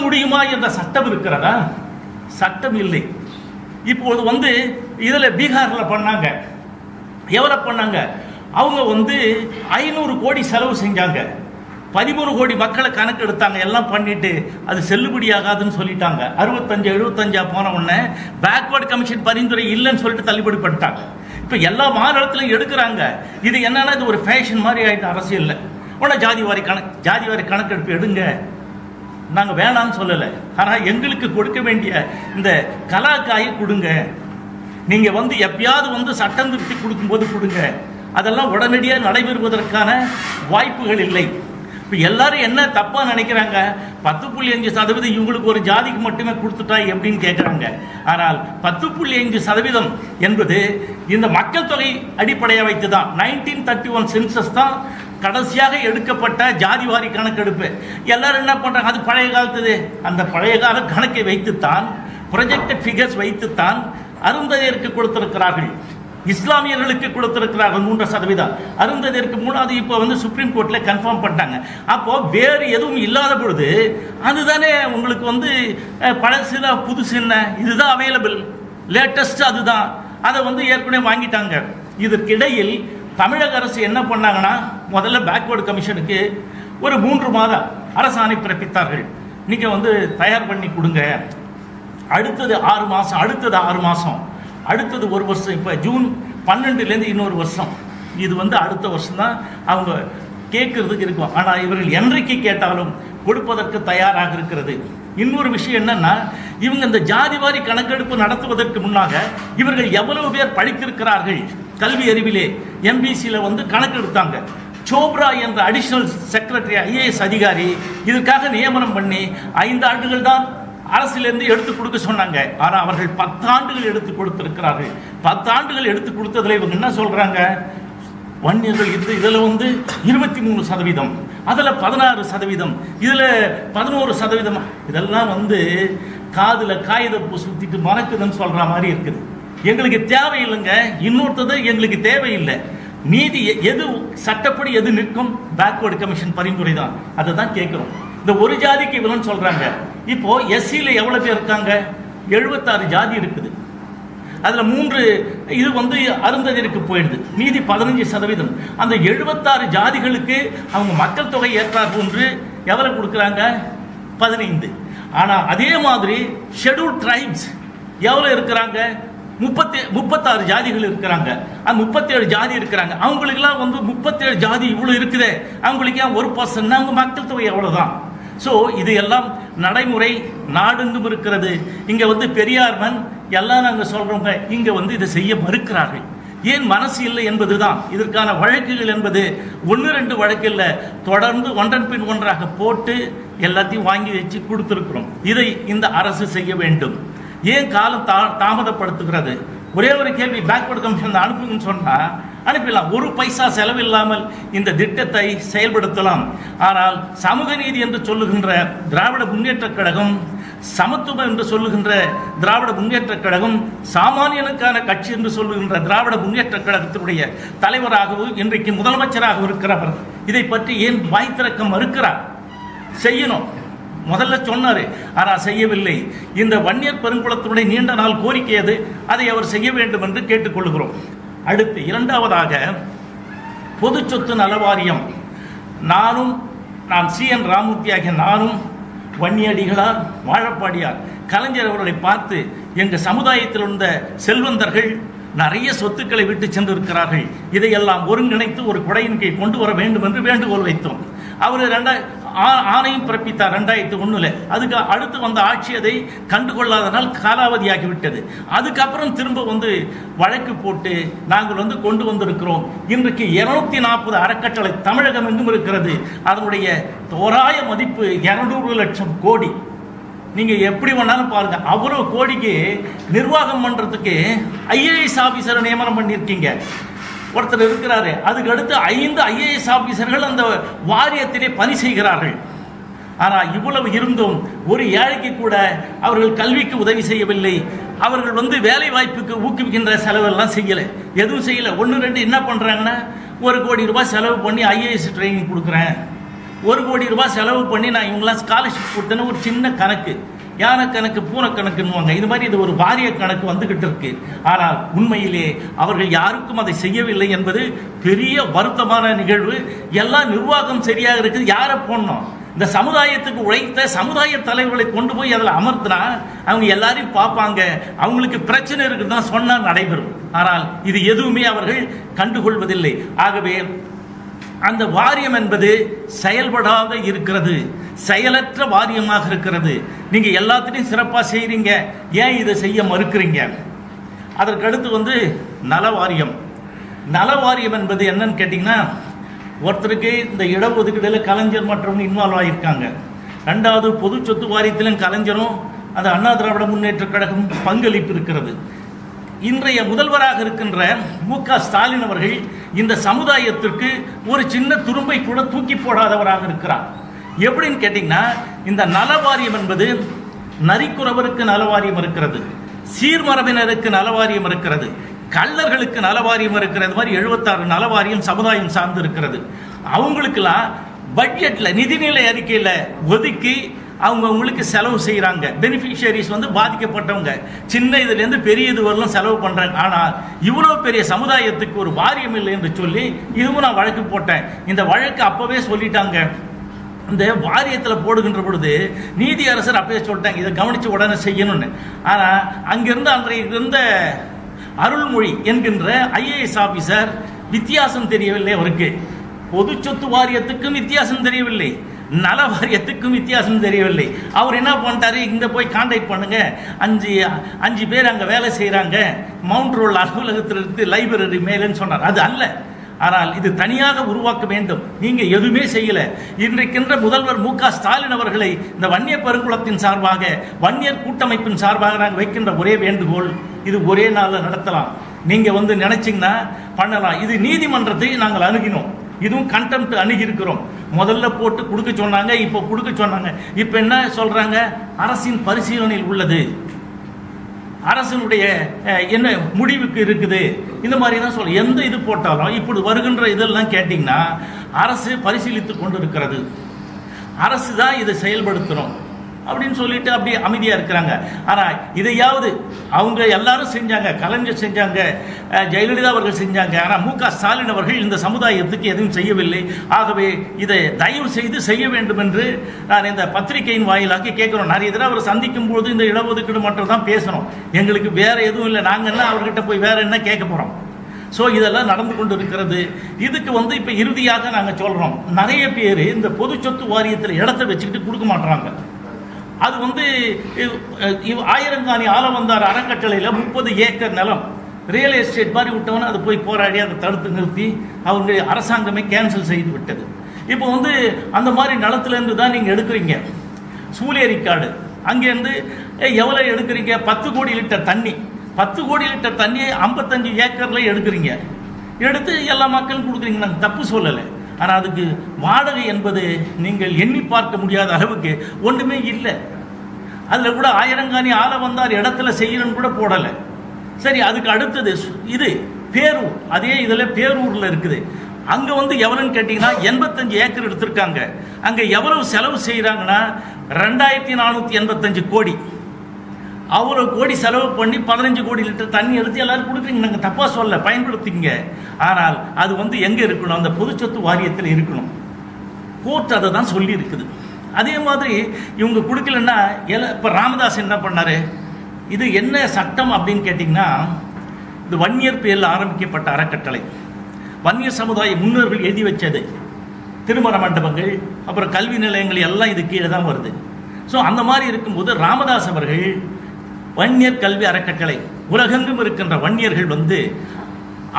முடியுமா என்ற சட்டம் இருக்கிறதா? சட்டம் இல்லை. இப்போது வந்து இதில் பீகாரில் பண்ணாங்க. எவ்வளோ பண்ணாங்க? அவங்க வந்து ஐநூறு கோடி செலவு செஞ்சாங்க. பதிமூணு கோடி மக்களை கணக்கு எடுத்தாங்க. எல்லாம் பண்ணிட்டு அது செல்லுபடியாகாதுன்னு சொல்லிட்டாங்க. அறுபத்தஞ்சு எழுபத்தஞ்சா போன உடனே பேக்வர்டு கமிஷன் பரிந்துரை இல்லைன்னு சொல்லிட்டு தள்ளுபடி பண்ணிட்டாங்க. இப்போ எல்லா மாநிலத்திலும் எடுக்கிறாங்க. இது என்னன்னா இது ஒரு ஃபேஷன் மாதிரி ஆயிட்டு அரசியல் உடனே ஜாதி வாரி கணக்கு ஜாதி வாரி கணக்கெடுப்பு எடுங்க. நாங்கள் வேணாம்னு சொல்லலை. ஆனால் எங்களுக்கு கொடுக்க வேண்டிய இந்த கலாக்காயை கொடுங்க. நீங்கள் வந்து எப்பயாவது வந்து சட்டம் திருத்தி கொடுக்கும்போது கொடுங்க. அதெல்லாம் உடனடியாக நடைபெறுவதற்கான வாய்ப்புகள் இல்லை. இப்போ எல்லாரும் என்ன தப்பாக நினைக்கிறாங்க? பத்து புள்ளி அஞ்சு சதவீதம் இவங்களுக்கு ஒரு ஜாதிக்கு மட்டுமே கொடுத்துட்டா எப்படின்னு கேட்குறாங்க ஆனால் பத்து புள்ளி அஞ்சு சதவீதம் என்பது இந்த மக்கள் தொகை அடிப்படையாக வைத்து தான் நைன்டீன் தேர்ட்டி ஒன் சென்சஸ் தான் கடைசியாக எடுக்கப்பட்ட ஜாதிவாரி கணக்கெடுப்பு. எல்லாரும் என்ன பண்ணுறாங்க அது பழைய காலத்துது. அந்த பழைய கால கணக்கை வைத்துத்தான் ப்ரொஜெக்டட் ஃபிகர்ஸ் வைத்துத்தான் அருந்ததியருக்கு கொடுத்திருக்கிறார்கள். இஸ்லாமியர்களுக்கு கொடுத்திருக்கிறார்கள் மூன்று சதவீதம். அருந்ததியருக்கு மூணாவது இப்போ வந்து சுப்ரீம் கோர்ட்டில் கன்ஃபார்ம் பண்ணிட்டாங்க. அப்போ வேறு எதுவும் இல்லாத பொழுது அதுதானே உங்களுக்கு வந்து பழசுல புதுசு என்ன? இதுதான் அவைலபிள் லேட்டஸ்ட் அதுதான். அதை வந்து ஏற்கனவே வாங்கிட்டாங்க. இதற்கிடையில் தமிழக அரசு என்ன பண்ணாங்கன்னா முதல்ல பேக்வேர்டு கமிஷனுக்கு ஒரு மூன்று மாதம் அரசாணை பிறப்பித்தார்கள். நீங்கள் வந்து தயார் பண்ணி கொடுங்க. அடுத்தது ஆறு மாதம் அடுத்தது ஆறு மாதம் அடுத்தது ஒரு வருஷம் இப்போ ஜூன் பன்னெண்டுலேருந்து இன்னொரு வருஷம். இது வந்து அடுத்த வருஷம் தான் அவங்க கேட்கறதுக்கு இருக்கும். ஆனால் இவர்கள் என்றைக்கு கேட்டாலும் கொடுப்பதற்கு தயாராக இருக்கிறது. இன்னொரு விஷயம் என்னன்னா இவங்க இந்த ஜாதிவாரி கணக்கெடுப்பு நடத்துவதற்கு முன்னாக இவர்கள் எவ்வளவு பேர் படித்திருக்கிறார்கள்? கல்வி அறிவிலே எம்பிசியில் வந்து கணக்கு எடுத்தாங்க சோப்ரா என்ற அடிஷனல் செக்ரட்டரி ஐஏஎஸ் அதிகாரி இதற்காக நியமனம் பண்ணி ஐந்து ஆண்டுகள் தான் அரசிலிருந்து எடுத்து கொடுக்க சொன்னாங்க. ஆனால் அவர்கள் பத்தாண்டுகள் எடுத்து கொடுத்திருக்கிறார்கள். பத்தாண்டுகள் எடுத்து கொடுத்ததில் இவங்க என்ன சொல்கிறாங்க வன்னியர்கள் இது இதில் வந்து இருபத்தி மூணு சதவீதம். அதில் பதினாறு சதவீதம். இதில் பதினோரு சதவீதம். இதெல்லாம் வந்து காதில் காகிதப்பூ சுற்றிட்டு மறக்குதுன்னு சொல்கிற மாதிரி இருக்குது. எங்களுக்கு தேவையில்லைங்க இன்னொருத்தது எங்களுக்கு தேவையில்லை. நீதி எ- எது சட்டப்படி எது நிற்கும் பேக்வர்டு கமிஷன் பரிந்துரை தான். அதை தான் கேட்குறோம். இந்த ஒரு ஜாதிக்கு இவ்வளோன்னு சொல்கிறாங்க இப்போ எஸ்சியில் எவ்வளோ பேர் இருக்காங்க? எழுபத்தாறு ஜாதி இருக்குது. அதில் மூன்று இது வந்து அருந்ததிற்கு போயிடுது. மீதி பதினஞ்சு சதவீதம். அந்த எழுபத்தாறு ஜாதிகளுக்கு அவங்க மக்கள் தொகை ஏற்றார் போன்று எவ்வளவு கொடுக்குறாங்க? பதினைந்து. ஆனால் அதே மாதிரி ஷெடியூல் ட்ரைப்ஸ் எவ்வளோ இருக்கிறாங்க? முப்பத்தி முப்பத்தாறு ஜாதிகள் இருக்கிறாங்க. முப்பத்தேழு ஜாதி இருக்கிறாங்க. அவங்களுக்குலாம் வந்து முப்பத்தேழு ஜாதி இவ்வளோ இருக்குதே. அவங்களுக்கு ஏன் ஒரு பர்சன் அவங்க மக்கள் தொகை எவ்வளவுதான் ஸோ இது எல்லாம் நடைமுறை நாடெங்கும் இருக்கிறது. இங்கே வந்து பெரியார்மன் எல்லாம் நாங்கள் சொல்கிறோங்க இங்கே வந்து இதை செய்ய மறுக்கிறார்கள். ஏன் மனசு இல்லை என்பது தான் இதற்கான வழக்குகள் என்பது ஒன்று ரெண்டு வழக்கு இல்லை. தொடர்ந்து ஒன்றன் பின் ஒன்றாக போட்டு எல்லாத்தையும் வாங்கி வச்சு கொடுத்துருக்குறோம். இதை இந்த அரசு செய்ய வேண்டும். ஏன் காலம் தா தாமதப்படுத்துகிறது? ஒரே ஒரு கேள்வி பேக்வர்டு கமிஷன் அனுப்புங்கன்னு சொன்னால் அனுப்பிடலாம். ஒரு பைசா செலவில்லாமல் இந்த திட்டத்தை செயல்படுத்தலாம். ஆனால் சமூக நீதி என்று சொல்லுகின்ற திராவிட முன்னேற்றக் கழகம் சமத்துவம் என்று சொல்லுகின்ற திராவிட முன்னேற்றக் கழகம் சாமானியனுக்கான கட்சி என்று சொல்லுகின்ற திராவிட முன்னேற்றக் கழகத்தினுடைய தலைவராகவும் இன்றைக்கு முதலமைச்சராகவும் இருக்கிறவர். இதை பற்றி ஏன் வாய் திறக்க மறுக்கிறார்? செய்யணும். முதல்ல சொன்னார் ஆனால் செய்யவில்லை. இந்த வன்னியர் பெருங்குளத்தினுடைய நீண்ட நாள் கோரிக்கை அது அதை அவர் செய்ய வேண்டும் என்று கேட்டுக்கொள்கிறோம். அடுத்து இரண்டாவதாக பொது சொத்து நலவாரியம் நானும் நான் சி. என். ராமூர்த்தி ஆகிய நானும் வன்னியடிகளார் வாழப்பாடியார் கலைஞர் அவர்களை பார்த்து எங்கள் சமுதாயத்தில் இருந்த செல்வந்தர்கள் நிறைய சொத்துக்களை விட்டு சென்றிருக்கிறார்கள். இதையெல்லாம் ஒருங்கிணைத்து ஒரு குடையின் கீழ் கொண்டு வர வேண்டும் என்று வேண்டுகோள் வைத்தோம். அவர் ரெண்டாய் ஆணையும் பிறப்பித்தார் ரெண்டாயிரத்தி ஒண்ணுல. அதுக்கு அடுத்து வந்த ஆட்சி அதை கண்டுகொள்ளாதனால் காலாவதியாகி விட்டது அதுக்கப்புறம் திரும்ப வந்து வழக்கு போட்டு நாங்கள் வந்து கொண்டு வந்திருக்கிறோம். இன்றைக்கு இருநூத்தி நாற்பது அறக்கட்டளை தமிழகம் எங்கும் இருக்கிறது. அதனுடைய தோராய மதிப்பு இருநூறு லட்சம் கோடி. நீங்க எப்படி வேணாலும் பாருங்க. அவ்வளவு கோடிக்கு நிர்வாகம் பண்றதுக்கு ஐஏஎஸ் ஆபீசரை நியமனம் பண்ணியிருக்கீங்க. ஒருத்தர் இருக்கிறாரு. அதுக்கு அடுத்து ஐந்து ஐஏஎஸ் ஆபீசர்கள் அந்த வாரியத்திலே பணி செய்கிறார்கள். ஆனால் இவ்வளவு இருந்தும் ஒரு ஏழைக்கு கூட அவர்கள் கல்விக்கு உதவி செய்யவில்லை. அவர்கள் வந்து வேலை வாய்ப்புக்கு ஊக்குவிக்கின்ற செலவெல்லாம் செய்யலை. எதுவும் செய்யலை. ஒன்று ரெண்டு என்ன பண்ணுறாங்கன்னா ஒரு கோடி ரூபாய் செலவு பண்ணி ஐஏஎஸ் ட்ரைனிங் கொடுக்குறேன். ஒரு கோடி ரூபாய் செலவு பண்ணி நான் இவங்களாம் ஸ்காலர்ஷிப் கொடுத்தேன்னு ஒரு சின்ன கணக்கு. யானை கணக்கு பூனை கணக்குன்னுவாங்க இது மாதிரி இது ஒரு வாரிய கணக்கு வந்துகிட்டு இருக்கு. ஆனால் உண்மையிலே அவர்கள் யாருக்கும் அதை செய்யவில்லை என்பது பெரிய வருத்தமான நிகழ்வு. எல்லாம் நிர்வாகம் சரியாக இருக்குது. யாரை போடணும்? இந்த சமுதாயத்துக்கு உழைத்த சமுதாய தலைவர்களை கொண்டு போய் அதில் அமர்த்தினா அவங்க எல்லாரையும் பார்ப்பாங்க. அவங்களுக்கு பிரச்சனை இருக்குதுதான் சொன்னால் நடைபெறும். ஆனால் இது எதுவுமே அவர்கள் கண்டுகொள்வதில்லை. ஆகவே அந்த வாரியம் என்பது செயல்படாத இருக்கிறது. செயலற்ற வாரியமாக இருக்கிறது. நீங்க எல்லாத்துலையும் சிறப்பாக செய்கிறீங்க ஏன் இதை செய்ய மறுக்கிறீங்க? அதற்கடுத்து வந்து நல வாரியம். நல வாரியம் என்பது என்னன்னு கேட்டிங்கன்னா ஒருத்தருக்கு இந்த இடஒதுக்கீடுல கலைஞர் மற்றவங்க இன்வால்வ் ஆகியிருக்காங்க ரெண்டாவது பொது சொத்து வாரியத்திலும் கலைஞரும் அந்த அண்ணா திராவிட முன்னேற்ற கழகம் பங்களிப்பு இருக்கிறது. இன்றைய முதல்வராக இருக்கின்ற மு க ஸ்டாலின் அவர்கள் இந்த சமுதாயத்திற்கு ஒரு சின்ன துரும்பை கூட தூக்கி போடாதவராக இருக்கிறார். எப்படின்னு கேட்டிங்கன்னா இந்த நலவாரியம் என்பது நரிக்குறவருக்கு நலவாரியம் இருக்கிறது சீர்மரபினருக்கு நலவாரியம் இருக்கிறது கள்ளர்களுக்கு நலவாரியம் இருக்கிறது மாதிரி எழுபத்தாறு நலவாரியம் சமுதாயம் சார்ந்து இருக்கிறது. அவங்களுக்கெல்லாம் பட்ஜெட்டில் நிதிநிலை அறிக்கையில் ஒதுக்கி அவங்கவுங்களுக்கு செலவு செய்கிறாங்க பெனிஃபிஷியரிஸ் வந்து பாதிக்கப்பட்டவங்க. சின்ன இதுலேருந்து பெரிய இது வரலாம் செலவு பண்ணுறாங்க ஆனால் இவ்வளோ பெரிய சமுதாயத்துக்கு ஒரு பாரியம் இல்லை என்று சொல்லி இதுவும் நான் வழக்கு போட்டேன். இந்த வழக்கு அப்போவே சொல்லிட்டாங்க. இந்த வாரியத்தில் போடுகின்ற பொழுது நீதி அரசர் அப்பவே சொல்லிட்டாங்க. இதை கவனித்து உடனே செய்யணும்னு. ஆனால் அங்கிருந்து அன்றைய இருந்த அருள்மொழி என்கின்ற ஐஏஎஸ் ஆஃபீஸர் வித்தியாசம் தெரியவில்லை அவருக்கு. பொது சொத்து வாரியத்துக்கும் வித்தியாசம் தெரியவில்லை. நல வாரியத்துக்கும் வித்தியாசம் தெரியவில்லை. அவர் என்ன பண்ணிட்டாரு? இங்கே போய் காண்டாக்ட் பண்ணுங்க. அஞ்சு அஞ்சு பேர் அங்கே வேலை செய்கிறாங்க மவுண்ட் ரோல் அலுவலகத்தில் இருந்து லைப்ரரி மேலேன்னு சொன்னார். அது அல்ல. ஆனால் இது தனியாக உருவாக்க வேண்டும். நீங்க எதுவுமே செய்யல. இன்றைக்கின்ற முதல்வர் மு க ஸ்டாலின் அவர்களை இந்த வன்னியர் பெருங்குளத்தின் சார்பாக வன்னியர் கூட்டமைப்பின் சார்பாக நாங்கள் வைக்கின்ற ஒரே வேண்டுகோள் இது ஒரே நாளில் நடத்தலாம். நீங்க வந்து நினைச்சிங்கன்னா பண்ணலாம். இது நீதிமன்றத்தை நாங்கள் அணுகினோம். இதுவும் கண்டெம்ட் அணுகி இருக்கிறோம் முதல்ல போட்டு கொடுக்க சொன்னாங்க இப்போ கொடுக்க சொன்னாங்க. இப்போ என்ன சொல்றாங்க? அரசின் பரிசீலனையில் உள்ளது. அரசனுடைய என்ன முடிவுக்கு இருக்குது? இந்த மாதிரி தான் சொல்ல எந்த இது போட்டாலும் இப்படி வருகின்ற இதெல்லாம் கேட்டிங்கன்னா அரசு பரிசீலித்து கொண்டு இருக்கிறது அரசு தான் இதை செயல்படுத்தணும். அப்படின்னு சொல்லிட்டு அப்படியே அமைதியாக இருக்கிறாங்க. ஆனால் இதையாவது அவங்க எல்லாரும் செஞ்சாங்க கலைஞர் செஞ்சாங்க ஜெயலலிதா அவர்கள் செஞ்சாங்க. ஆனால் மு க ஸ்டாலின் அவர்கள் இந்த சமுதாயத்துக்கு எதுவும் செய்யவில்லை. ஆகவே இதை தயவு செய்து செய்ய வேண்டும் என்று நான் இந்த பத்திரிகையின் வாயிலாக கேட்குறோம். நிறைய தடவை அவர் சந்திக்கும் போது இந்த இடஒதுக்கீடு மட்டும் தான் பேசணும். எங்களுக்கு வேற எதுவும் இல்லை. நாங்கள் என்ன அவர்கிட்ட போய் வேற என்ன கேட்க போகிறோம் ஸோ இதெல்லாம் நடந்து கொண்டு இருக்கிறது இதுக்கு வந்து இப்போ இறுதியாக நாங்கள் சொல்கிறோம் நிறைய பேர் இந்த பொது சொத்து வாரியத்தில் இடத்த வச்சுக்கிட்டு கொடுக்க மாட்டுறாங்க அது வந்து ஆயிரங்காணி ஆலவந்தார் அறக்கட்டளையில் முப்பது ஏக்கர் நிலம். ரியல் எஸ்டேட் மாதிரி விட்டவன அது போய் போராடி அதை தடுத்து நிறுத்தி அவங்க அரசாங்கமே கேன்சல் செய்து விட்டது. இப்போ வந்து அந்த மாதிரி நிலத்துலேருந்து தான் நீங்கள் எடுக்கிறீங்க. சூலேரிக்காடு அங்கேருந்து எவ்வளோ எடுக்கிறீங்க? பத்து கோடி லிட்டர் தண்ணி. பத்து கோடி லிட்டர் தண்ணியை ஐம்பத்தஞ்சு ஏக்கரில் எடுக்கிறீங்க. எடுத்து எல்லா மக்களும் கொடுக்குறீங்க. நாங்கள் தப்பு சொல்லலை. ஆனால் அதுக்கு வாடகை என்பது நீங்கள் எண்ணி பார்க்க முடியாத அளவுக்கு ஒன்றுமே இல்லை. அதில் கூட ஆயிரங்காணி ஆள வந்தார் இடத்துல செய்யணும்னு கூட போடலை. சரி அதுக்கு அடுத்தது சு- இது பேரூர். அதே இதில் பேரூரில் இருக்குது. அங்கே வந்து எவ்வளோன்னு கேட்டிங்கன்னா எண்பத்தஞ்சு ஏக்கர் எடுத்திருக்காங்க. அங்கே எவ்வளவு செலவு செய்கிறாங்கன்னா ரெண்டாயிரத்தி நானூற்றி எண்பத்தஞ்சு கோடி. அவ்வளோ கோடி செலவு பண்ணி பதினஞ்சு கோடி லிட்டர் தண்ணி எடுத்து எல்லாரும் கொடுக்குறீங்க. நாங்கள் தப்பாக சொல்ல பயன்படுத்திங்க ஆனால் அது வந்து எங்கே இருக்கணும்? அந்த பொது சொத்து வாரியத்தில் இருக்கணும். கோர்ட் அதை தான் சொல்லி இருக்குது அதே மாதிரி இவங்க கொடுக்கலன்னா எல இப்போ ராமதாஸ் என்ன பண்ணார்? இது என்ன சட்டம் அப்படின்னு கேட்டிங்கன்னா இது வன்னியர் பேரில் ஆரம்பிக்கப்பட்ட அறக்கட்டளை. வன்னியர் சமுதாய முன்னோர்கள் எழுதி வச்சது. திருமண மண்டபங்கள் அப்புறம் கல்வி நிலையங்கள் எல்லாம் இது கீழே தான் வருது. ஸோ அந்த மாதிரி இருக்கும்போது ராமதாஸ் அவர்கள் வன்னியர் கல்வி அறக்கட்டளை. உலகெங்கும் இருக்கின்ற வன்னியர்கள் வந்து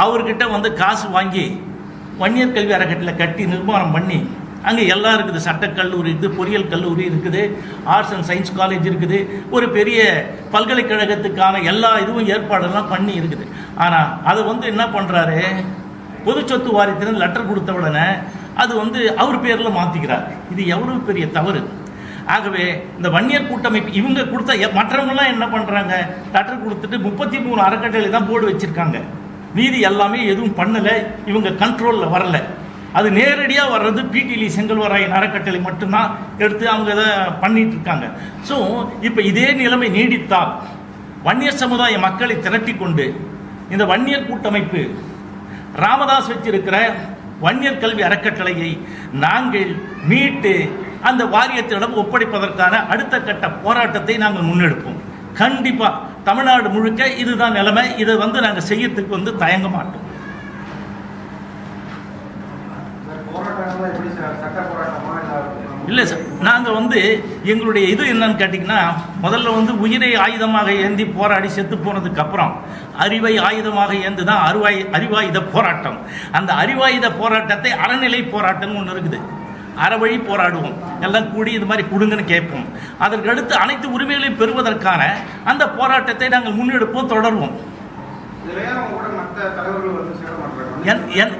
அவர்கிட்ட வந்து காசு வாங்கி வன்னியர் கல்வி அறக்கட்டளை கட்டி நிர்மாணம் பண்ணி அங்கே எல்லாம் இருக்குது. சட்டக்கல்லூரி இருக்குது பொறியியல் கல்லூரி இருக்குது ஆர்ட்ஸ் அண்ட் சயின்ஸ் காலேஜ் இருக்குது. ஒரு பெரிய பல்கலைக்கழகத்துக்கான எல்லா இதுவும் ஏற்பாடெல்லாம் பண்ணி இருக்குது. ஆனால் அதை வந்து என்ன பண்ணுறாரு பொது சொத்து வாரியத்தினர் லெட்டர் கொடுத்த உடனே அது வந்து அவர் பேரில் மாற்றிக்கிறார் இது எவ்வளவு பெரிய தவறு? ஆகவே இந்த வன்னியர் கூட்டமைப்பு இவங்க கொடுத்த எ- என்ன பண்ணுறாங்க லெட்டர் கொடுத்துட்டு முப்பத்தி மூணு அறக்கட்டளை தான் போர்டு வச்சுருக்காங்க. மீதி எல்லாமே எதுவும் பண்ணலை. இவங்க கண்ட்ரோலில் வரல. அது நேரடியாக வர்றது பிடிலி செங்கல்வராயன் அறக்கட்டளை மட்டும்தான் எடுத்து அவங்க இதை பண்ணிட்டு இருக்காங்க. ஸோ இப்போ இதே நிலைமை நீடித்தால் வன்னியர் சமுதாய மக்களை திரட்டி கொண்டு இந்த வன்னியர் கூட்டமைப்பு ராமதாஸ் வச்சிருக்கிற வன்னியர் கல்வி அறக்கட்டளையை நாங்கள் மீட்டு அந்த வாரியத்திடம் ஒப்படைப்பதற்கான அடுத்த கட்ட போராட்டத்தை நாங்கள் முன்னெடுப்போம். கண்டிப்பா தமிழ்நாடு முழுக்க இதுதான் நிலைமை. இதை வந்து நாங்கள் செய்யறதுக்கு வந்து தயங்க மாட்டோம். இல்ல இல்லை சார் நாங்கள் வந்து எங்களுடைய இது என்னன்னு கேட்டிங்கன்னா முதல்ல வந்து உயிரை ஆயுதமாக ஏந்தி போராடி செத்து போனதுக்கு அப்புறம் அறிவை ஆயுதமாக ஏந்து தான் அருவாய் அறிவாயுத போராட்டம். அந்த அறிவாயுத போராட்டத்தை அறநிலை போராட்டம்னு ஒன்று இருக்குது. அறவழி போராடுவோம். எல்லாம் கூடி இது மாதிரி கொடுங்கன்னு கேட்போம். அதற்கு அடுத்து அனைத்து உரிமைகளையும் பெறுவதற்கான அந்த போராட்டத்தை நாங்கள் முன்னெடுப்போம் தொடர்வோம். என்- என்-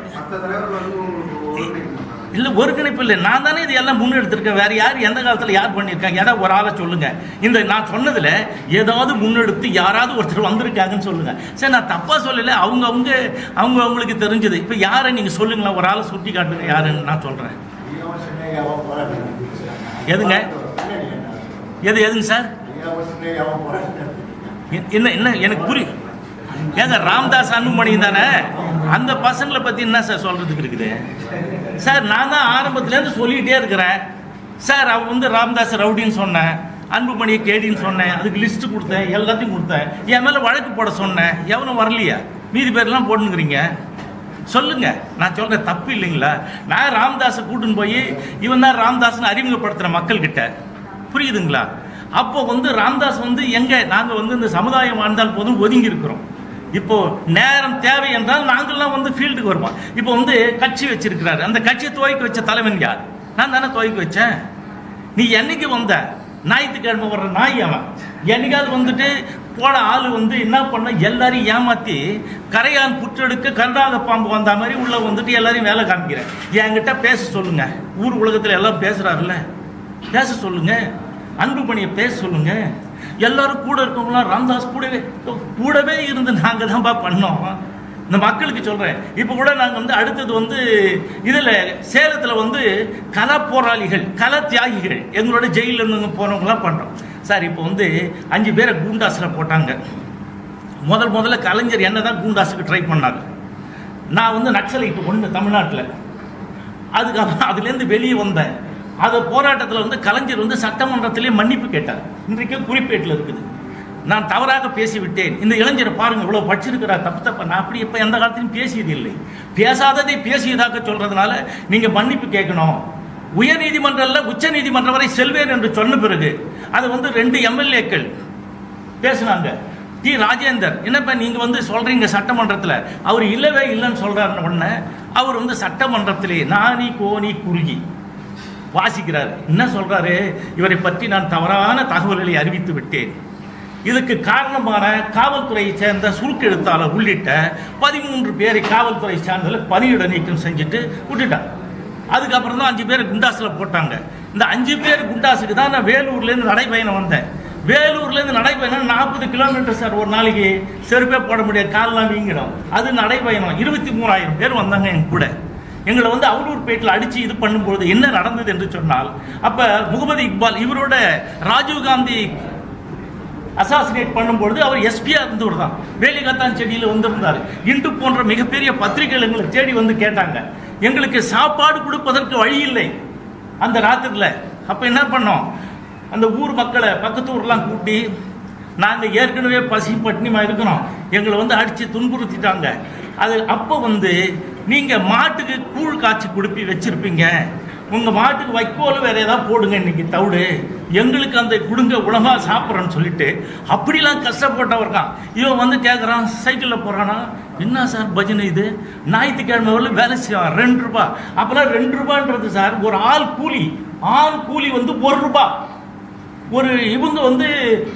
இல்லை ஒருங்கிணைப்பு இல்லை. நான் தானே இது எல்லாம் முன்னெடுத்திருக்கேன். வேற யார் எந்த காலத்தில் யார் பண்ணியிருக்காங்க? ஏதாவது ஒரு ஆளை சொல்லுங்க. இந்த நான் சொன்னதுல ஏதாவது முன்னெடுத்து யாராவது ஒருத்தர் வந்திருக்காங்கன்னு சொல்லுங்க. சரி நான் தப்பா சொல்லல. அவங்க அவங்க அவங்க அவங்களுக்கு தெரிஞ்சது. இப்போ யாரை நீங்க சொல்லுங்களேன்? ஒரு ஆளை சுட்டி காட்டுங்க யாருன்னு நான் சொல்றேன். எதுங்க? எது எதுங்க சார்? என்ன என்ன எனக்கு புரியும் ஏங்க ராம்தாஸ் அன்புமணி தானே? அந்த பசங்களை பத்தி என்ன சார் சொல்றதுக்கு இருக்குது? சார் நான் தான் ஆரம்பத்துலேருந்து சொல்லிகிட்டே இருக்கிறேன். சார் அவன் வந்து ராம்தாஸ் ரவுடின்னு சொன்னேன் அன்புமணியை கேடின்னு சொன்னேன் அதுக்கு லிஸ்ட் கொடுத்தேன் எல்லாத்தையும் கொடுத்தேன். என் மேலே வழக்கு போட சொன்னேன் எவனும் வரலையா? மீதி பேர்லாம் போட்டுங்கிறீங்க சொல்லுங்க. நான் சொல்றேன் தப்பு இல்லைங்களா? நான் ராம்தாஸை கூட்டின்னு போய் இவன் தான் ராமதாஸ்னு அறிமுகப்படுத்துற மக்கள் கிட்ட புரியுதுங்களா? அப்போ வந்து ராம்தாஸ் வந்து எங்க? நாங்க வந்து இந்த சமுதாயம் வாழ்ந்தால் போதும் ஒதுங்கி இருக்கிறோம் இப்போ நேரம் தேவை என்றால் நாங்கள்லாம் வந்து ஃபீல்டுக்கு வருவோம். இப்போ வந்து கட்சி வச்சிருக்கிறாரு. அந்த கட்சியை துவக்கி வச்ச தலைவன் யார்? நான் தானே துவக்கி வச்சேன். நீ என்னைக்கு வந்த? ஞாயிற்றுக்கிழமை வர்ற நாய் அவன். என்னைக்காவது வந்துட்டு போன ஆள் வந்து என்ன பண்ண எல்லாரையும் ஏமாத்தி கரையான் புற்றெடுக்க கண்டாக பாம்பு வந்த மாதிரி உள்ள வந்துட்டு எல்லாரையும் வேலை காமிக்கிறேன். என்கிட்ட பேச சொல்லுங்க. ஊர் உலகத்தில் எல்லாம் பேசுறாருல்ல. பேச சொல்லுங்க. அன்பு பணியை பேச சொல்லுங்க. எல்லாரும் கூட இருக்கவங்களாம் ராம்தாஸ் கூடவே கூடவே இருந்து நாங்கள் தான்ப்பா பண்ணோம். இந்த மக்களுக்கு சொல்கிறேன் இப்போ கூட நாங்கள் வந்து அடுத்தது வந்து இதில் சேலத்தில் வந்து கலா போராளிகள் கல தியாகிகள் எங்களோட ஜெயிலில் இருந்து போனவங்களாம் பண்ணுறோம் சார் இப்போ வந்து அஞ்சு பேரை கூண்டாஸில் போட்டாங்க. முதல் முதல்ல கலைஞர் என்ன தான் கூண்டாஸுக்கு ட்ரை பண்ணார். நான் வந்து நக்சலைட்டு ஒன்று தமிழ்நாட்டில். அதுக்கப்புறம் அதுலேருந்து வெளியே வந்தேன். அந்த போராட்டத்தில் வந்து கலைஞர் வந்து சட்டமன்றத்திலே மன்னிப்பு கேட்டார். இன்றைக்கு குறிப்பேட்டில் இருக்குது. நான் தவறாக பேசிவிட்டேன். இந்த இளைஞரை பாருங்கள் இவ்வளோ படிச்சிருக்கிறார் தப்பு தப்பா. நான் அப்படி இப்போ எந்த காலத்திலும் பேசியது இல்லை பேசாததை பேசியதாக சொல்கிறதுனால நீங்கள் மன்னிப்பு கேட்கணும். உயர் நீதிமன்றம்ல உச்ச நீதிமன்றம் வரை செல்வேன் என்று சொன்ன பிறகு அது வந்து ரெண்டு எம்எல்ஏக்கள் பேசினாங்க. டி. ராஜேந்தர் என்னப்பா நீங்க வந்து சொல்றீங்க சட்டமன்றத்தில்? அவர் இல்லவே இல்லைன்னு சொல்றாரு உடனே அவர் வந்து சட்டமன்றத்திலே நானி கோணி குறுகி வாசிக்கிறார். என்ன சொல்றாரு? இவரை பற்றி நான் தவறான தகவல்களை அறிவித்து விட்டேன். இதுக்கு காரணமான காவல்துறையை சேர்ந்த சுருக்கெழுத்தாளர் உள்ளிட்ட பதிமூன்று பேரை காவல்துறை சார்ந்ததில் பணியிட நீக்கம் செஞ்சுட்டு விட்டுட்டார் அதுக்கப்புறம் தான் அஞ்சு பேர் குண்டாஸில் போட்டாங்க. இந்த அஞ்சு பேர் குண்டாஸுக்கு தான் நான் வேலூர்லேருந்து நடைபயணம் வந்தேன். வேலூர்லேருந்து நடைபயணம் நாற்பது கிலோமீட்டர் சார் ஒரு நாளைக்கு செருப்பே போட முடியாது காலெலாம் வீங்கிடும். அது நடைபயணம். இருபத்தி மூணாயிரம் பேர் வந்தாங்க என் கூட. எங்களை வந்து அவலூர்பேட்டில் அடித்து இது பண்ணும்போது என்ன நடந்தது என்று சொன்னால் அப்போ முகமது இக்பால் இவரோட ராஜீவ்காந்தி அசாசினேட் பண்ணும்பொழுது அவர் எஸ்பியா இருந்தவர் தான். வேலிகாத்தான் செடியில் வந்திருந்தார். இன்று போன்ற மிகப்பெரிய பத்திரிகைகள் எங்களை தேடி வந்து கேட்டாங்க. எங்களுக்கு சாப்பாடு கொடுப்பதற்கு வழி இல்லை. அந்த ராத்திரில அப்ப என்ன பண்ணோம்? அந்த ஊர் மக்களை பக்கத்து ஊர்லாம் கூட்டி நாங்கள் ஏற்கனவே பசி பட்டினிமா இருக்கிறோம். எங்களை வந்து அடித்து துன்புறுத்திட்டாங்க. அது அப்போ வந்து நீங்கள் மாட்டுக்கு கூழ் காய்ச்சி கொடுப்பி வச்சுருப்பீங்க. உங்கள் மாட்டுக்கு வைக்கோல் வேற ஏதாவது போடுங்க இன்னைக்கு தவிடு. எங்களுக்கு அந்த கொடுங்க உலகா சாப்பிட்றோன்னு சொல்லிட்டு அப்படிலாம் கஷ்டப்பட்டவர்கான் இவன் வந்து கேட்குறான் சைக்கிளில் போகிறானா என்ன சார் பஜனை இது? ஞாயிற்றுக்கிழமை வரல வேலை செய்வான் ரெண்டு ரூபாய் அப்போல்லாம் ரெண்டு ரூபான்றது சார் ஒரு ஆள் கூலி. ஆள் கூலி வந்து ஒரு ரூபா. ஒரு இவங்க வந்து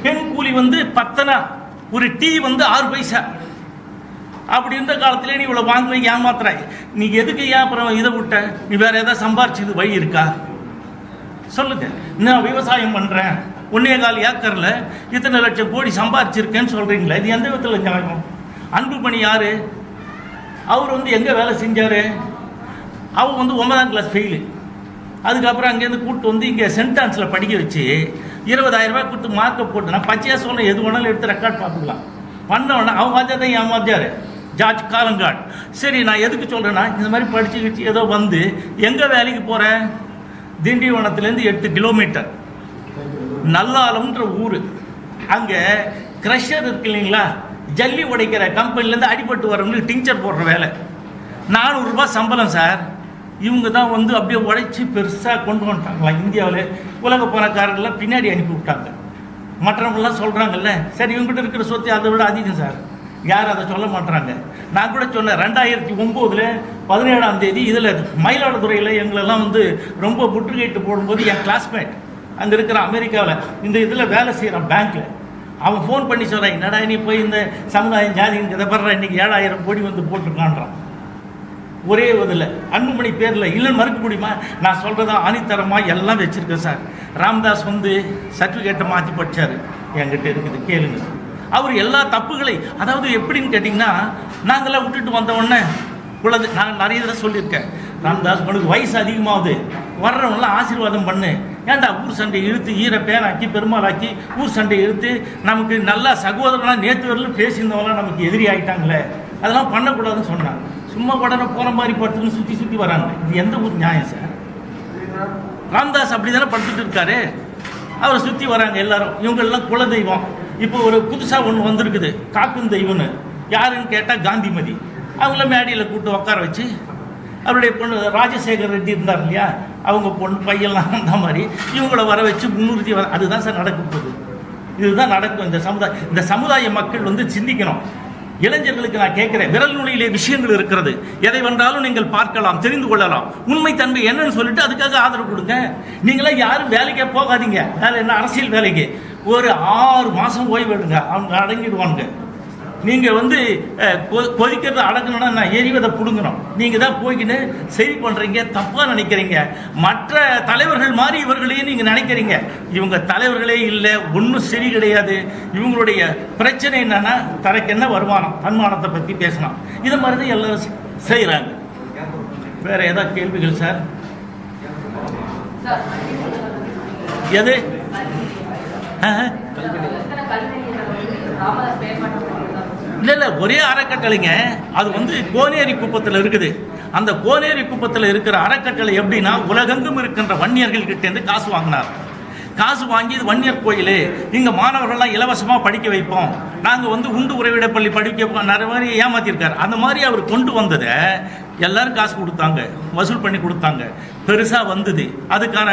பெண் கூலி வந்து பத்தனா. ஒரு டீ வந்து ஆறு பைசா. அப்படி இருந்த காலத்திலே நீ இவ்வளோ வாங்குவ ஏமாத்துறாய். நீ எதுக்கு ஏன் அப்புறம் இதை விட்ட? நீ வேற ஏதாவது சம்பாரிச்சது வழி இருக்கா? சொல்லுங்க. நான் விவசாயம் பண்ணுறேன் ஒன்னே கால் ஏக்கரில் இத்தனை லட்சம் கோடி சம்பாரிச்சிருக்கேன்னு சொல்கிறீங்களே இது எந்த விதத்தில் நியாயம்? அன்பு பணி யார்? அவர் வந்து எங்கே வேலை செஞ்சாரு? அவன் வந்து ஒன்பதாம் கிளாஸ் ஃபெயிலு அதுக்கப்புறம் அங்கேருந்து கூப்பிட்டு வந்து இங்கே சென்டான்ஸில் படிக்க வச்சு இருபதாயிரம் ரூபாய் கொடுத்து மார்க்கை போட்டுனா பச்சையாக சொல்ல எது வேணாலும் எடுத்து ரெக்கார்ட் பார்த்துக்கலாம். பண்ணவொடனே அவன் வாத்தியார் தான் என் வாத்தியார் ஜார்ஜ் காலங்காட். சரி நான் எதுக்கு சொல்கிறேன்னா இந்த மாதிரி படித்து கிச்சு ஏதோ வந்து எங்கே வேலைக்கு போகிறேன் திண்டிவனத்துலேருந்து எட்டு கிலோமீட்டர் நல்லாலம்ன்ற ஊர். அங்கே க்ரஷர் இருக்கு இல்லைங்களா? ஜல்லி உடைக்கிற கம்பெனிலேருந்து அடிபட்டு வரவங்களுக்கு டிங்சர் போடுற வேலை. நானூறுரூபா சம்பளம் சார் இவங்க தான் வந்து அப்படியே உழைச்சி பெருசாக கொண்டு வந்துட்டாங்களா? இந்தியாவில் உலக பணக்காரர்கள்லாம் பின்னாடி அனுப்பி விட்டாங்க. மற்றவங்களாம் சொல்கிறாங்கல்ல சரி இவங்ககிட்ட இருக்கிற சொத்து அதை விட அதிகம் சார் யாரும் அதை சொல்ல மாட்றாங்க? நான் கூட சொன்னேன் ரெண்டாயிரத்தி ஒம்போதில் பதினேழாம் தேதி இதில் மயிலாடுதுறையில் எங்களெல்லாம் வந்து ரொம்ப முற்றுகையிட்டு போடும்போது என் கிளாஸ்மேட் அங்கே இருக்கிற அமெரிக்காவில் இந்த இதில் வேலை செய்கிறான் பேங்க்கில் அவன் ஃபோன் பண்ணி சொல்கிறான் என்னடா நீ போய் இந்த சமுதாயம் ஜாதின்னு இதை படுற ஏழாயிரம் கோடி வந்து போட்டிருக்கான்றான். ஒரே இதில் அன்புமணி பேரில் இல்லைன்னு மறுக்க முடியுமா? நான் சொல்கிறதா ஆணித்தரமாக எல்லாம் வச்சுருக்கேன் சார். ராம்தாஸ் வந்து சர்டிஃபிகேட்டை மாற்றி படித்தார் என்கிட்ட இருக்குது கேளுங்க. அவர் எல்லா தப்புகளை அதாவது எப்படின்னு கேட்டிங்கன்னா நாங்களாம் விட்டுட்டு வந்த உடனே குழந்தை நான் நிறைய தடவை சொல்லியிருக்கேன். ராம்தாஸ் உனக்கு வயசு அதிகமாகுது. வர்றவங்களாம் ஆசீர்வாதம் பண்ணு. ஏன்டா ஊர் சண்டை இழுத்து ஈர பேனாக்கி பெருமாளாக்கி ஊர் சண்டை இழுத்து நமக்கு நல்லா சகோதரனாக நேற்று வரலும் பேசியிருந்தவங்களாம் நமக்கு எதிரி ஆகிட்டாங்களே அதெல்லாம் பண்ணக்கூடாதுன்னு சொன்னாங்க. சும்மா உடனே போகிற மாதிரி படுத்துன்னு சுற்றி சுற்றி வராங்க. இது எந்த ஊர் நியாயம் சார்? ராம்தாஸ் அப்படி தானே படுத்துட்டு இருக்காரு. அவரை சுற்றி வராங்க எல்லாரும். இவங்கெல்லாம் குலதெய்வம். இப்போ ஒரு புதுசாக ஒன்று வந்திருக்குது. காக்கும் தெய்வம்னு. யாருன்னு கேட்டால் காந்திமதி. அவங்கள மேடையில் கூப்பிட்டு உட்கார வச்சு அவருடைய பொண்ணு ராஜசேகர் ரெட்டி இருந்தார் இல்லையா? அவங்க பொண்ணு பையன்லாம் அந்த மாதிரி இவங்கள வர வச்சு முன்னுறுதி வர அதுதான் சார் நடக்கும் போது இதுதான் நடக்கும். இந்த சமுதாய இந்த சமுதாய மக்கள் வந்து சிந்திக்கணும். இளைஞர்களுக்கு நான் கேட்கிறேன் விரல் நுனியிலே விஷயங்கள் இருக்கிறது. எதை வென்றாலும் நீங்கள் பார்க்கலாம் தெரிந்து கொள்ளலாம். உண்மை தன்மை என்னன்னு சொல்லிட்டு அதுக்காக ஆதரவு கொடுங்க. நீங்களாம் யாரும் வேலைக்கே போகாதீங்க. வேலை என்ன? அரசியல் வேலைக்கு. ஒரு ஆறு மாதம் ஓய்வு எடுங்க. அவங்க அடங்கிடுவானுங்க. நீங்கள் வந்து கொ- கொதிக்கிறத அடக்கணும்னா நான் எரிவதை பிடுங்கணும். நீங்கள் தான் போய்கின்னு சரி பண்ணுறீங்க தப்பாக நினைக்கிறீங்க. மற்ற தலைவர்கள் மாதிரி இவர்களையும் நீங்கள் நினைக்கிறீங்க. இவங்க தலைவர்களே இல்லை ஒன்றும் சரி கிடையாது. இவங்களுடைய பிரச்சனை என்னென்னா தனக்கு என்ன வருமானம்? தன்மானத்தை பற்றி பேசணும். இது மாதிரி தான் எல்லாரும் செய்கிறாங்க வேறு ஏதாவது கேள்விகள் சார்? எது? இல்ல இல்ல ஒரே அறக்கட்டளைங்க. அது வந்து கோனேரி குப்பத்தில் இருக்குது. அந்த கோனேரி குப்பத்தில் இருக்கிற அறக்கட்டளை எப்படின்னா உலகெங்கும் இருக்கின்ற வன்னியர்கள் கிட்ட இருந்து காசு வாங்கினார். காசு வாங்கி இது வன்னியர் கோயில். இங்கே மாணவர்கள்லாம் இலவசமாக படிக்க வைப்போம். நாங்கள் வந்து உண்டு உறைவிட பள்ளி படிக்க நிறைய மாதிரி ஏமாத்திருக்காரு. அந்த மாதிரி அவர் கொண்டு வந்ததை எல்லாரும் காசு கொடுத்தாங்க. வசூல் பண்ணி கொடுத்தாங்க. பெருசாக வந்தது. அதுக்கான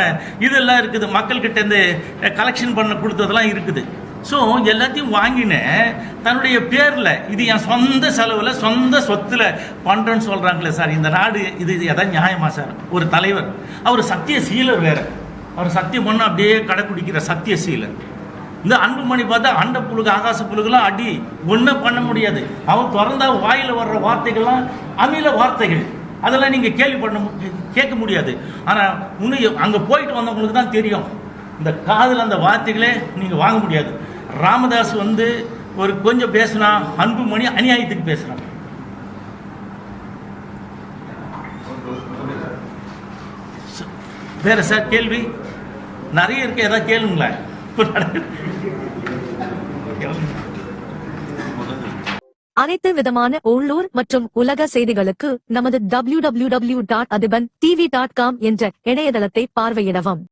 இதெல்லாம் இருக்குது. மக்கள்கிட்டேருந்து இருந்து கலெக்ஷன் பண்ண கொடுத்ததெல்லாம் இருக்குது. ஸோ எல்லாத்தையும் வாங்கினேன் தன்னுடைய பேரில் இது என் சொந்த செலவில் சொந்த சொத்தில் பண்ணுறேன்னு சொல்கிறாங்களே சார். இந்த நாடு இது இது எதாவது நியாயமா சார்? ஒரு தலைவர். அவர் சத்திய சீலர் வேறு. அவர் சத்தியம் பண்ண அப்படியே கடைப்பிடிக்கிற சத்திய சீலன் இந்த அன்புமணி பார்த்தா அண்ட புழுகு ஆகாச புழுகுலாம் அடி ஒன்றும் பண்ண முடியாது. அவன் திறந்தா வாயில் வர்ற வார்த்தைகள்லாம் அமில வார்த்தைகள். அதெல்லாம் நீங்கள் கேள்வி பண்ண மு- கேட்க முடியாது. ஆனால் இன்னும் அங்கே போயிட்டு வந்தவங்களுக்கு தான் தெரியும். இந்த காதில் அந்த வார்த்தைகளே நீங்கள் வாங்க முடியாது. ராமதாஸ் வந்து ஒரு கொஞ்சம் பேசுனா அன்புமணி அநியாயத்துக்கு பேசுகிறான் வேற சார் கேள்வி? நிறைய இருக்கு ஏதாவது கேளுங்களேன். அனைத்து விதமான உள்ளூர் மற்றும் உலக செய்திகளுக்கு நமது W W W dot Athiban V dot com என்ற இணையதளத்தை பார்வையிடவும்.